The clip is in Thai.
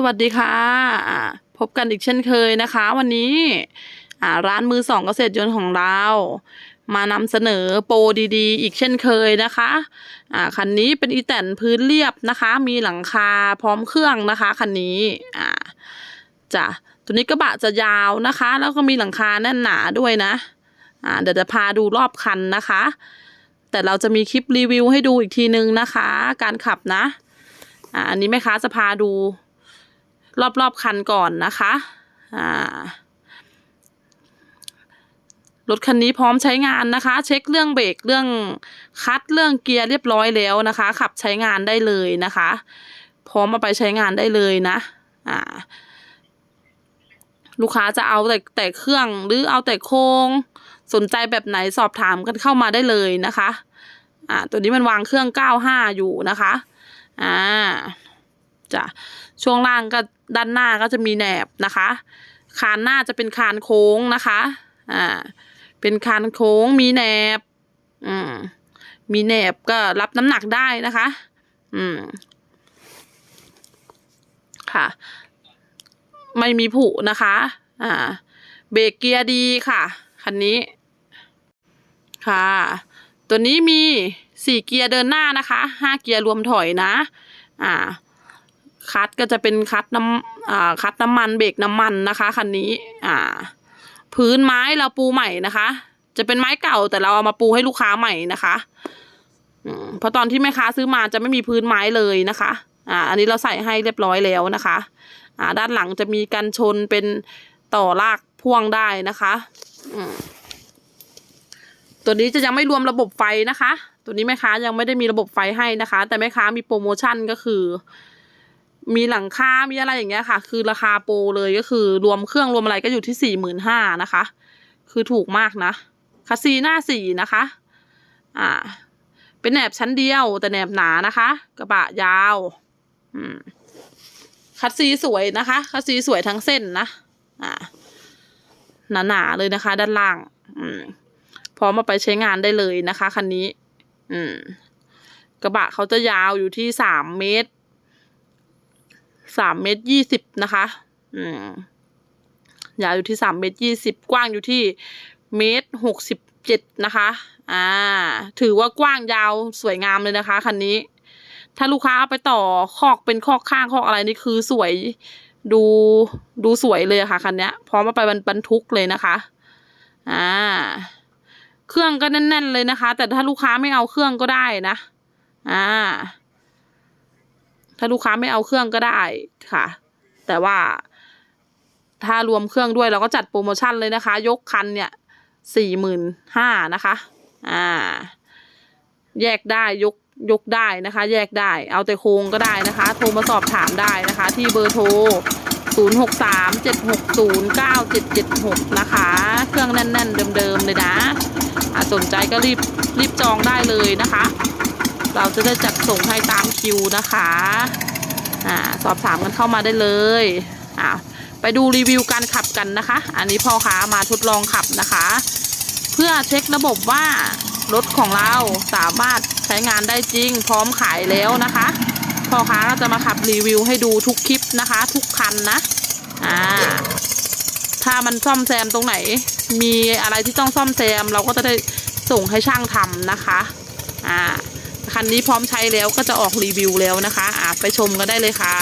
สวัสดีค่ะ พบกันอีกเช่นเคยนะคะ วันนี้ร้านมือสองเกษตรยนต์ของเรา มานำเสนอโปรดีๆ อีกเช่นเคยนะคะคันนี้เป็นอีแตนพื้นเรียบนะคะ มีหลังคาพร้อมเครื่องนะคะคันนี้จะตัวนี้กระบะจะยาวนะคะ แล้วก็มีหลังคาแน่นหนาด้วยนะเดี๋ยวจะพาดูรอบคันนะคะ แต่เราจะมีคลิปรีวิวให้ดูอีกทีนึงนะคะ การขับนะอ่าอันนี้แม่ค้าจะพาดู รอบๆคันก่อนนะคะอ่ารถคันนี้พร้อมใช้งานนะคะ เช็คเรื่องเบรกเรื่องคัดเรื่องเกียร์เรียบร้อยแล้วนะคะ ขับใช้งานได้เลยนะคะ พร้อมมาไปใช้งานได้เลยนะอ่าลูกค้าจะเอาแต่แต่เครื่องหรือเอาแต่โครงสนใจแบบไหนสอบถามกันเข้ามาได้เลยนะคะ อ่า ตัวนี้มันวางเครื่อง 95 อยู่นะคะ อ่า จ้ะช่วงล่างก็ด้านหน้าก็จะมีแหนบนะคะ คานหน้าจะเป็นคานโค้งนะคะอ่าเป็นคานโค้งมีแหนบอืมมีแหนบก็รับน้ำหนักได้นะคะ อืมค่ะ ไม่มีผุนะคะ อ่า เบรกเกียร์ดีค่ะ คันนี้ ค่ะ ตัวนี้มีสี่เกียร์เดินหน้านะคะ ห้าเกียร์รวมถอยนะ อ่า คัดก็จะเป็นคัดน้ำอ่าคัดน้ำมันเบรกน้ำมันนะคะคันนี้อ่า พื้นไม้เราปูใหม่นะคะ จะเป็นไม้เก่าแต่เราเอามาปูให้ลูกค้าใหม่นะคะอืมเพราะตอนที่แม่ค้าซื้อมาจะไม่มีพื้นไม้เลยนะคะ อ่า อันนี้เราใส่ให้เรียบร้อยแล้วนะคะ อ่า ด้านหลังจะมีกันชนเป็นต่อลากพ่วงได้นะคะอืมตัวนี้จะยังไม่รวมระบบไฟนะคะ ตัวนี้แม่ค้ายังไม่ได้มีระบบไฟให้นะคะ แต่แม่ค้ามีโปรโมชั่นก็คือ มีหลังคา มีอะไรอย่างเงี้ยค่ะ คือราคาโปรเลยก็คือรวมเครื่องรวมอะไรก็อยู่ที่สี่หมื่นห้านะคะ คือถูกมากนะคัสซีหน้าสี่นะคะ อ่า เป็นแหนบชั้นเดียว แต่แหนบหนานะคะ กระบะยาว อืมคัสซีสวยนะคะคัสซีสวยทั้งเส้นนะ อ่า หนาๆเลยนะคะ ด้านล่าง อืม พร้อมมาไปใช้งานได้เลยนะคะคันนี้ อืม กระบะเขาจะยาวอยู่ที่สามเมตร สามเมตรยี่สิบนะคะ อืมยาวอยู่ที่สามเมตรยี่สิบกว้างอยู่ที่เมตรหกสิบเจ็ดนะคะ อ่า ถือว่ากว้างยาวสวยงามเลยนะคะคันนี้ ถ้าลูกค้าเอาไปต่อคอกเป็นคอกข้างคอกอะไรนี่คือสวยดูดูสวยเลยค่ะคันนี้พร้อมมาไปบรรทุกเลยนะคะ อ่า เครื่องก็แน่น ๆ เลยนะคะ แต่ถ้าลูกค้าไม่เอาเครื่องก็ได้นะ อ่า ถ้าลูกค้าไม่เอาเครื่องก็ได้ค่ะ แต่ว่า ถ้ารวมเครื่องด้วยเราก็จัดโปรโมชั่นเลยนะคะ ยกคันเนี่ยสี่หมื่นห้านะคะ อ่า แยกได้ยกยกได้นะคะ แยกได้ เอาแต่โครงก็ได้นะคะ โทรมาสอบถามได้นะคะ ที่เบอร์โทร 0 6 3 7 6 0 9 7 7 6 นะคะ เครื่องแน่น ๆ เดิม ๆ เลยนะอะสนใจก็รีบรีบจองได้เลยนะคะ เราจะได้จัดส่งให้ตามคิวนะคะอ่าสอบถามกันเข้ามาได้เลยอ่าไปดูรีวิวการขับกันนะคะ อันนี้พ่อค้ามาทดลองขับนะคะ เพื่อเช็คระบบว่ารถของเราสามารถใช้งานได้จริง พร้อมขายแล้วนะคะพ่อค้าก็จะมาขับรีวิวให้ดูทุกคลิปนะคะ ทุกคันนะอ่าถ้ามันซ่อมแซมตรงไหน มีอะไรที่ต้องซ่อมแซมเราก็จะได้ส่งให้ช่างทำนะคะอ่า คันนี้พร้อมใช้แล้วก็จะออกรีวิวแล้วนะคะ อ่าไปชมกันได้เลยค่ะ